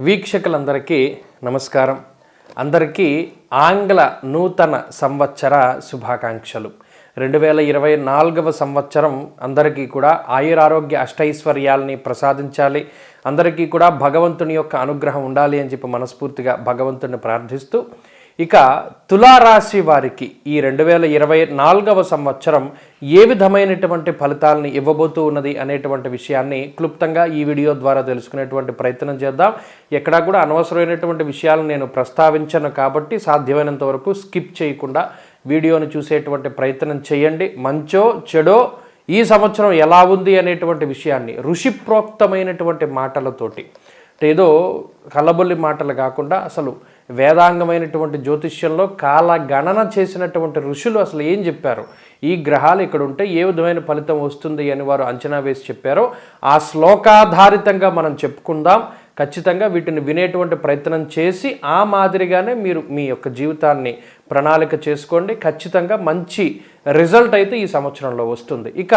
వీక్షకులందరికీ నమస్కారం. అందరికీ ఆంగ్ల నూతన సంవత్సర శుభాకాంక్షలు. రెండు వేల ఇరవై నాలుగవ సంవత్సరం అందరికీ కూడా ఆయురారోగ్య అష్టైశ్వర్యాలని ప్రసాదించాలి. అందరికీ కూడా భగవంతుని యొక్క అనుగ్రహం ఉండాలి అని చెప్పి మనస్ఫూర్తిగా భగవంతుని ప్రార్థిస్తూ ఇక తులారాశి వారికి ఈ రెండు వేల ఇరవై నాలుగవ సంవత్సరం ఏ విధమైనటువంటి ఫలితాలను ఇవ్వబోతూ ఉన్నది అనేటువంటి విషయాన్ని క్లుప్తంగా ఈ వీడియో ద్వారా తెలుసుకునేటువంటి ప్రయత్నం చేద్దాం. ఎక్కడా కూడా అనవసరమైనటువంటి విషయాలను నేను ప్రస్తావించను కాబట్టి సాధ్యమైనంత వరకు స్కిప్ చేయకుండా వీడియోను చూసేటువంటి ప్రయత్నం చేయండి. మంచో చెడో ఈ సంవత్సరం ఎలా ఉంది అనేటువంటి విషయాన్ని ఋషిప్రోక్తమైనటువంటి మాటలతోటి ఏదో కలబొల్లి మాటలు కాకుండా అసలు వేదాంగమైనటువంటి జ్యోతిష్యంలో కాల గణన చేసినటువంటి ఋషులు అసలు ఏం చెప్పారు? ఈ గ్రహాలు ఇక్కడ ఉంటే ఏ విధమైన ఫలితం వస్తుంది అని వారు అంచనా వేసి చెప్పారో ఆ శ్లోకాధారితంగా మనం చెప్పుకుందాం. ఖచ్చితంగా వీటిని వినేటువంటి ప్రయత్నం చేసి ఆ మాదిరిగానే మీరు మీ యొక్క జీవితాన్ని ప్రణాళిక చేసుకోండి. ఖచ్చితంగా మంచి రిజల్ట్ అయితే ఈ సంవత్సరంలో వస్తుంది. ఇక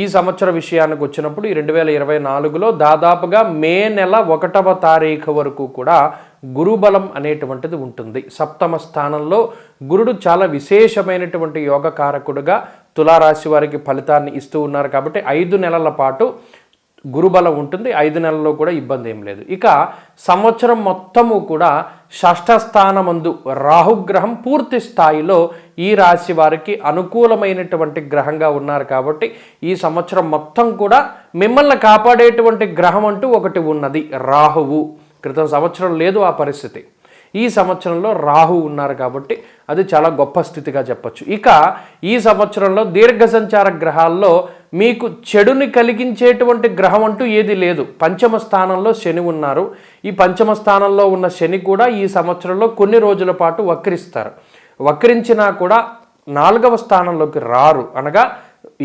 ఈ సంవత్సర విషయానికి వచ్చినప్పుడు ఈ రెండు వేల ఇరవై నాలుగులో దాదాపుగా మే నెల ఒకటవ తారీఖు వరకు కూడా గురుబలం అనేటువంటిది ఉంటుంది. సప్తమ స్థానంలో గురుడు చాలా విశేషమైనటువంటి యోగకారకుడుగా తులారాశి వారికి ఫలితాన్ని ఇస్తూ ఉన్నారు కాబట్టి ఐదు నెలల పాటు గురుబలం ఉంటుంది. ఐదు నెలల్లో కూడా ఇబ్బంది ఏం లేదు. ఇక సంవత్సరం మొత్తము కూడా షష్ఠ స్థానమందు రాహుగ్రహం పూర్తి స్థాయిలో ఈ రాశి వారికి అనుకూలమైనటువంటి గ్రహంగా ఉన్నారు కాబట్టి ఈ సంవత్సరం మొత్తం కూడా మిమ్మల్ని కాపాడేటువంటి గ్రహం అంటూ ఒకటి ఉన్నది. రాహువు. క్రితం సంవత్సరం లేదు ఆ పరిస్థితి. ఈ సంవత్సరంలో రాహు ఉన్నారు కాబట్టి అది చాలా గొప్ప స్థితిగా చెప్పొచ్చు. ఇక ఈ సంవత్సరంలో దీర్ఘ సంచార గ్రహాల్లో మీకు చెడుని కలిగించేటువంటి గ్రహం అంటూ ఏది లేదు. పంచమ స్థానంలో శని ఉన్నారు. ఈ పంచమ స్థానంలో ఉన్న శని కూడా ఈ సంవత్సరంలో కొన్ని రోజుల పాటు వక్రిస్తారు. వక్రించినా కూడా నాలుగవ స్థానంలోకి రారు. అనగా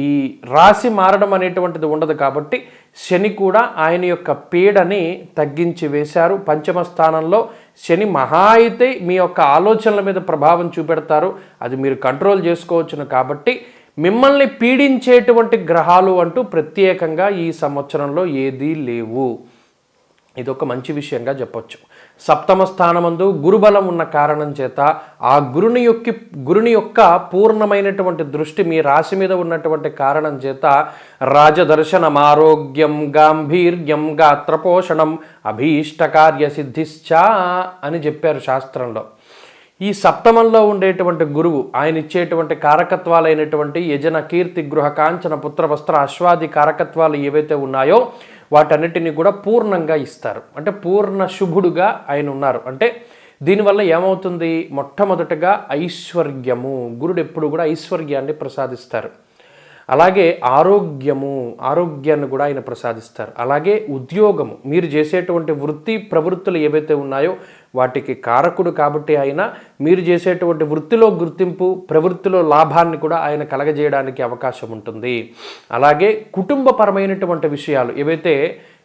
ఈ రాశి మారడం అనేటువంటిది ఉండదు కాబట్టి శని కూడా ఆయన యొక్క పీడని తగ్గించి వేశారు. పంచమ స్థానంలో శని మహా అయితే మీ యొక్క ఆలోచనల మీద ప్రభావం చూపెడతారు. అది మీరు కంట్రోల్ చేసుకోవచ్చును కాబట్టి మిమ్మల్ని పీడించేటువంటి గ్రహాలు అంటూ ప్రత్యేకంగా ఈ సంవత్సరంలో ఏదీ లేవు. ఇది ఒక మంచి విషయంగా చెప్పొచ్చు. సప్తమ స్థానమందు గురుబలం ఉన్న కారణం చేత ఆ గురుని యొక్క గురుని యొక్క పూర్ణమైనటువంటి దృష్టి మీ రాశి మీద ఉన్నటువంటి కారణం చేత రాజదర్శనం ఆరోగ్యం గాంభీర్యం గాత్రపోషణం అభీష్టకార్య సిద్ధిశ్చ అని చెప్పారు శాస్త్రంలో. ఈ సప్తమంలో ఉండేటువంటి గురువు ఆయన ఇచ్చేటువంటి కారకత్వాలైనటువంటి యజన కీర్తి గృహ కాంచన పుత్ర వస్త్ర అశ్వాది కారకత్వాలు ఏవైతే ఉన్నాయో వాటన్నిటిని కూడా పూర్ణంగా ఇస్తారు. అంటే పూర్ణ శుభుడుగా ఆయన ఉన్నారు. అంటే దీనివల్ల ఏమవుతుంది? మొట్టమొదటగా ఐశ్వర్యము. గురుడు ఎప్పుడు కూడా ఐశ్వర్యాన్ని ప్రసాదిస్తారు. అలాగే ఆరోగ్యము ఆరోగ్యాన్ని కూడా ఆయన ప్రసాదిస్తారు. అలాగే ఉద్యోగము మీరు చేసేటువంటి వృత్తి ప్రవృత్తులు ఏవైతే ఉన్నాయో వాటికి కారకుడు కాబట్టి ఆయన మీరు చేసేటువంటి వృత్తిలో గుర్తింపు ప్రవృత్తిలో లాభాన్ని కూడా ఆయన కలగజేయడానికి అవకాశం ఉంటుంది. అలాగే కుటుంబపరమైనటువంటి విషయాలు ఏవైతే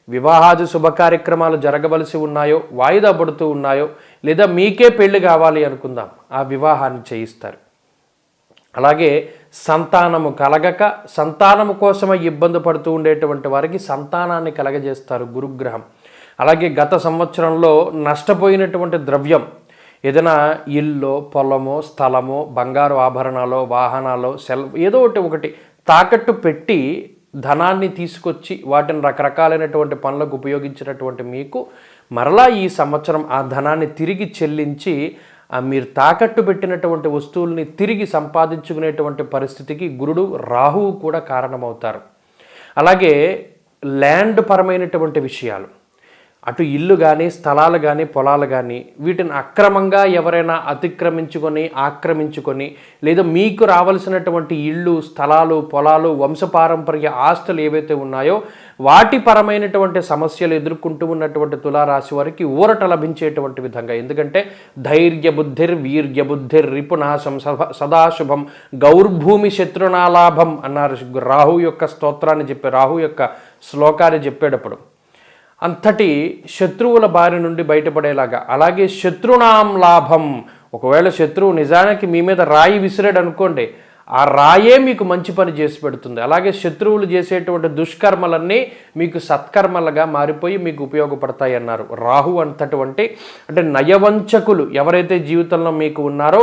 వివాహాది శుభ కార్యక్రమాలు జరగవలసి ఉన్నాయో వాయిదా పడుతూ ఉన్నాయో లేదా మీకే పెళ్ళి కావాలి అనుకుందాం ఆ వివాహాన్ని చేయిస్తారు. అలాగే సంతానము కలగక సంతానము కోసమై ఇబ్బంది పడుతూ ఉండేటువంటి వారికి సంతానాన్ని కలగజేస్తారు గురుగ్రహం. అలాగే గత సంవత్సరంలో నష్టపోయినటువంటి ద్రవ్యం ఏదైనా ఇల్లు పొలమో స్థలమో బంగారు ఆభరణాలో వాహనాలు సెల్ ఏదో ఒకటి ఒకటి తాకట్టు పెట్టి ధనాన్ని తీసుకొచ్చి వాటిని రకరకాలైనటువంటి పనులకు ఉపయోగించినటువంటి మీకు మరలా ఈ సంవత్సరం ఆ ధనాన్ని తిరిగి చెల్లించి మీరు తాకట్టు పెట్టినటువంటి వస్తువుల్ని తిరిగి సంపాదించుకునేటువంటి పరిస్థితికి గురుడు రాహువు కూడా కారణమవుతారు. అలాగే ల్యాండ్ పరమైనటువంటి విషయాలు అటు ఇల్లు కానీ స్థలాలు కానీ పొలాలు కానీ వీటిని అక్రమంగా ఎవరైనా అతిక్రమించుకొని ఆక్రమించుకొని లేదా మీకు రావలసినటువంటి ఇళ్ళు స్థలాలు పొలాలు వంశపారంపర్య ఆస్తులు ఏవైతే ఉన్నాయో వాటి పరమైనటువంటి సమస్యలు ఎదుర్కొంటూ ఉన్నటువంటి తులారాశి వారికి ఊరట లభించేటువంటి విధంగా. ఎందుకంటే ధైర్య బుద్ధిర్ వీర్య బుద్ధిర్ రిపునాశం సభ సదాశుభం గౌర్భూమి శత్రునాలాభం అన్నారు రాహు యొక్క స్తోత్రాన్ని చెప్పే రాహు యొక్క శ్లోకాన్ని చెప్పేటప్పుడు. అంతటి శత్రువుల బారి నుండి బయటపడేలాగా అలాగే శత్రునాం లాభం. ఒకవేళ శత్రువు నిజానికి మీ మీద రాయి విసిరాడు అనుకోండి ఆ రాయే మీకు మంచి పని చేసి పెడుతుంది. అలాగే శత్రువులు చేసేటువంటి దుష్కర్మలన్నీ మీకు సత్కర్మలుగా మారిపోయి మీకు ఉపయోగపడతాయి అన్నారు. రాహు అంతటువంటి అంటే నయవంచకులు ఎవరైతే జీవితంలో మీకు ఉన్నారో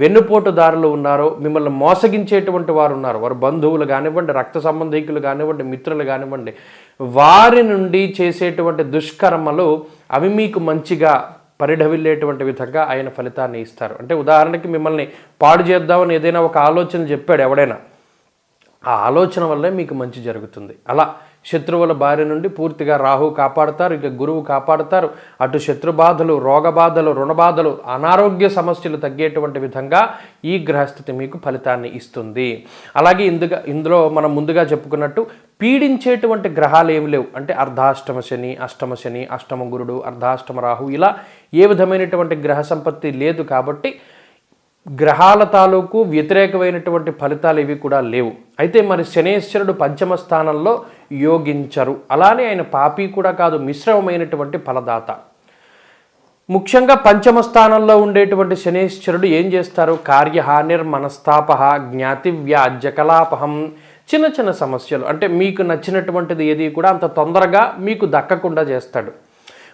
వెన్నుపోటుదారులు ఉన్నారో మిమ్మల్ని మోసగించేటువంటి వారు ఉన్నారు. వారు బంధువులు కానివ్వండి రక్త సంబంధికులు కానివ్వండి మిత్రులు కానివ్వండి వారి నుండి చేసేటువంటి దుష్కర్మలు అవి మీకు మంచిగా పరిఢవిల్లేటువంటి విధంగా ఆయన ఫలితాన్ని ఇస్తారు. అంటే ఉదాహరణకి మిమ్మల్ని పాడు చేద్దామని ఏదైనా ఒక ఆలోచన చెప్పాడు ఎవడైనా. ఆ ఆలోచన వల్లే మీకు మంచి జరుగుతుంది. అలా శత్రువుల బారి నుండి పూర్తిగా రాహు కాపాడుతారు ఇక గురువు కాపాడుతారు. అటు శత్రుబాధలు రోగబాధలు రుణబాధలు అనారోగ్య సమస్యలు తగ్గేటువంటి విధంగా ఈ గ్రహస్థితి మీకు ఫలితాన్ని ఇస్తుంది. అలాగే ఇందుగా ఇందులో మనం ముందుగా చెప్పుకున్నట్టు పీడించేటువంటి గ్రహాలు ఏమి లేవు. అంటే అర్ధాష్టమ శని అష్టమ శని అష్టమ గురుడు అర్ధాష్టమ రాహు ఇలా ఏ విధమైనటువంటి గ్రహ సంపత్తి లేదు కాబట్టి గ్రహాల తాలూకు వ్యతిరేకమైనటువంటి ఫలితాలు ఇవి కూడా లేవు. అయితే మరి శనేశ్వరుడు పంచమ స్థానంలో యోగించరు. అలానే ఆయన పాపి కూడా కాదు మిశ్రమమైనటువంటి ఫలదాత. ముఖ్యంగా పంచమ స్థానంలో ఉండేటువంటి శనేశ్వరుడు ఏం చేస్తారు? కార్యహానిర్ మనస్తాప జ్ఞాతి వ్యాజ్యకలాపహం చిన్న చిన్న సమస్యలు. అంటే మీకు నచ్చినటువంటిది ఏది కూడా అంత తొందరగా మీకు దక్కకుండా చేస్తాడు.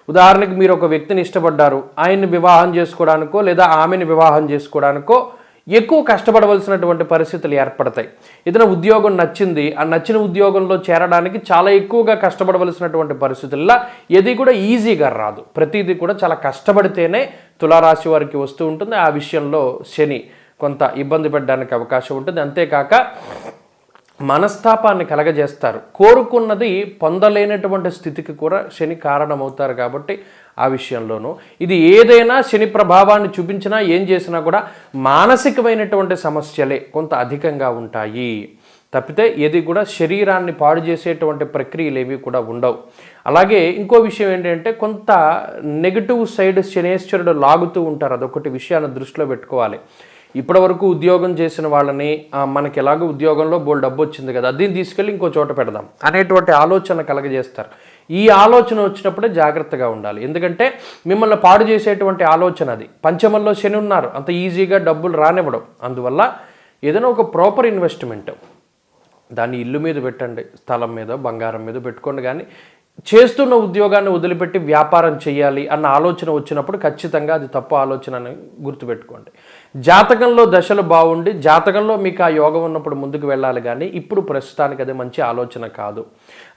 ఉదాహరణకి మీరు ఒక వ్యక్తిని ఇష్టపడ్డారు ఆయన్ని వివాహం చేసుకోవడానికో లేదా ఆమెను వివాహం చేసుకోవడానికో ఎక్కువ కష్టపడవలసినటువంటి పరిస్థితులు ఏర్పడతాయి. ఏదైనా ఉద్యోగం నచ్చింది ఆ నచ్చిన ఉద్యోగంలో చేరడానికి చాలా ఎక్కువగా కష్టపడవలసినటువంటి పరిస్థితుల్లో ఏది కూడా ఈజీగా రాదు. ప్రతిదీ కూడా చాలా కష్టపడితేనే తులారాశి వారికి వస్తూ ఉంటుంది. ఆ విషయంలో శని కొంత ఇబ్బంది పెట్టడానికి అవకాశం ఉంటుంది. అంతేకాక మనస్తాపాన్ని కలగజేస్తారు. కోరుకున్నది పొందలేనటువంటి స్థితికి కూడా శని కారణమవుతారు కాబట్టి ఆ విషయంలోనూ. ఇది ఏదైనా శని ప్రభావాన్ని చూపించినా ఏం చేసినా కూడా మానసికమైనటువంటి సమస్యలే కొంత అధికంగా ఉంటాయి. తప్పితే ఏది కూడా శరీరాన్ని పాడు చేసేటువంటి ప్రక్రియలు ఏవి కూడా ఉండవు. అలాగే ఇంకో విషయం ఏంటంటే కొంత నెగిటివ్ సైడ్ శనేశ్వరుడు లాగుతూ ఉంటారు. అదొకటి విషయాన్ని దృష్టిలో పెట్టుకోవాలి. ఇప్పటివరకు ఉద్యోగం చేసిన వాళ్ళని మనకి ఎలాగో ఉద్యోగంలో బోల్ డబ్బు వచ్చింది కదా దీన్ని తీసుకెళ్ళి ఇంకో చోట పెడదాం అనేటువంటి ఆలోచన కలగజేస్తారు. ఈ ఆలోచన వచ్చినప్పుడే జాగ్రత్తగా ఉండాలి. ఎందుకంటే మిమ్మల్ని పాడు చేసేటువంటి ఆలోచన అది. పంచమంలో శని ఉన్నారు. అంత ఈజీగా డబ్బులు రానివ్వడం. అందువల్ల ఏదైనా ఒక ప్రాపర్ ఇన్వెస్ట్మెంట్. దాన్ని ఇల్లు మీద పెట్టండి స్థలం మీద బంగారం మీద పెట్టుకోండి కానీ చేస్తున్న ఉద్యోగాన్ని వదిలిపెట్టి వ్యాపారం చేయాలి అన్న ఆలోచన వచ్చినప్పుడు ఖచ్చితంగా అది తప్పు ఆలోచన అని గుర్తుపెట్టుకోండి. జాతకంలో దశలు బాగుండి జాతకంలో మీకు ఆ యోగం ఉన్నప్పుడు ముందుకు వెళ్ళాలి కానీ ఇప్పుడు ప్రస్తుతానికి అది మంచి ఆలోచన కాదు.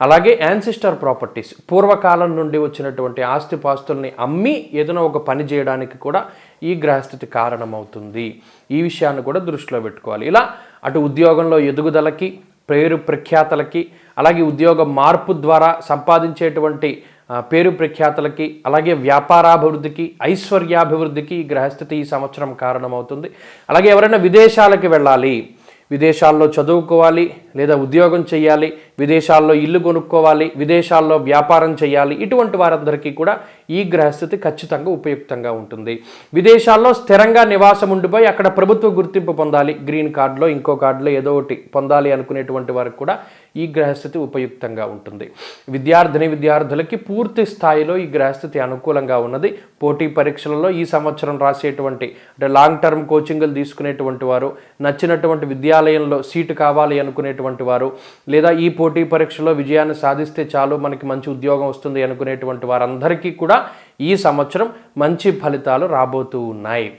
అలాగే యాన్సిస్టర్ ప్రాపర్టీస్ పూర్వకాలం నుండి వచ్చినటువంటి ఆస్తిపాస్తుల్ని అమ్మి ఏదైనా ఒక పని చేయడానికి కూడా ఈ గ్రహస్థితి కారణమవుతుంది. ఈ విషయాన్ని కూడా దృష్టిలో పెట్టుకోవాలి. ఇలా అటు ఉద్యోగంలో ఎదుగుదలకి పేరు ప్రఖ్యాతలకి అలాగే ఉద్యోగ మార్పు ద్వారా సంపాదించేటువంటి పేరు ప్రఖ్యాతలకి అలాగే వ్యాపారాభివృద్ధికి ఐశ్వర్యాభివృద్ధికి ఈ గ్రహస్థితి ఈ సంవత్సరం కారణమవుతుంది. అలాగే ఎవరైనా విదేశాలకి వెళ్ళాలి విదేశాల్లో చదువుకోవాలి లేదా ఉద్యోగం చేయాలి విదేశాల్లో ఇల్లు కొనుక్కోవాలి విదేశాల్లో వ్యాపారం చేయాలి ఇటువంటి వారందరికీ కూడా ఈ గ్రహస్థితి ఖచ్చితంగా ఉపయుక్తంగా ఉంటుంది. విదేశాల్లో స్థిరంగా నివాసం ఉండిపోయి అక్కడ ప్రభుత్వ గుర్తింపు పొందాలి గ్రీన్ కార్డులో ఇంకో కార్డులో ఏదో ఒకటి పొందాలి అనుకునేటువంటి వారికి కూడా ఈ గ్రహస్థితి ఉపయుక్తంగా ఉంటుంది. విద్యార్థిని విద్యార్థులకి పూర్తి స్థాయిలో ఈ గ్రహస్థితి అనుకూలంగా ఉన్నది. పోటీ పరీక్షలలో ఈ సంవత్సరం రాసేటువంటి అంటే లాంగ్ టర్మ్ కోచింగ్లు తీసుకునేటువంటి వారు నచ్చినటువంటి విద్యాలయంలో సీటు కావాలి అనుకునేటువంటి వారు లేదా ఈ పోటీ పరీక్షలో విజయాన్ని సాధిస్తే చాలు మనకి మంచి ఉద్యోగం వస్తుంది అనుకునేటువంటి వారందరికీ కూడా ఈ సంవత్సరం మంచి ఫలితాలు రాబోతూ ఉన్నాయి.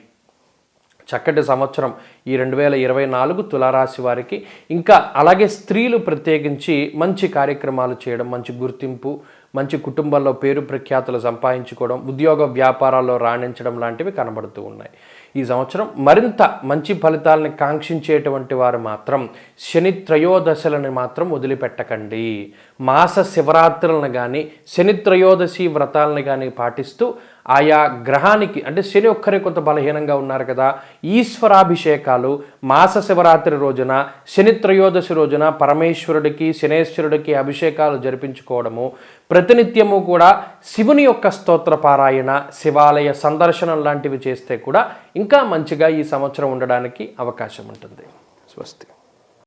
చక్కటి సంవత్సరం ఈ రెండు వేల ఇరవై నాలుగు తులారాశి వారికి. ఇంకా అలాగే స్త్రీలు ప్రత్యేకించి మంచి కార్యక్రమాలు చేయడం మంచి గుర్తింపు మంచి కుటుంబంలో పేరు ప్రఖ్యాతులు సంపాదించుకోవడం ఉద్యోగ వ్యాపారాల్లో రాణించడం లాంటివి కనబడుతూ ఉన్నాయి. ఈ సంవత్సరం మరింత మంచి ఫలితాలని కాంక్షించేటువంటి వారు మాత్రం శని త్రయోదశలను మాత్రం వదిలిపెట్టకండి. మాస శివరాత్రులను కానీ శని త్రయోదశి వ్రతాలను కానీ పాటిస్తూ ఆయా గ్రహానికి అంటే శని ఒక్కరే కొంత బలహీనంగా ఉన్నారు కదా ఈశ్వరాభిషేకాలు మాస శివరాత్రి రోజున శని త్రయోదశి రోజున పరమేశ్వరుడికి శనేశ్వరుడికి అభిషేకాలు జరిపించుకోవడము ప్రతినిత్యము కూడా శివుని యొక్క స్తోత్ర పారాయణ శివాలయ సందర్శనం లాంటివి చేస్తే కూడా ఇంకా మంచిగా ఈ సంవత్సరం ఉండడానికి అవకాశం ఉంటుంది. స్వస్తి.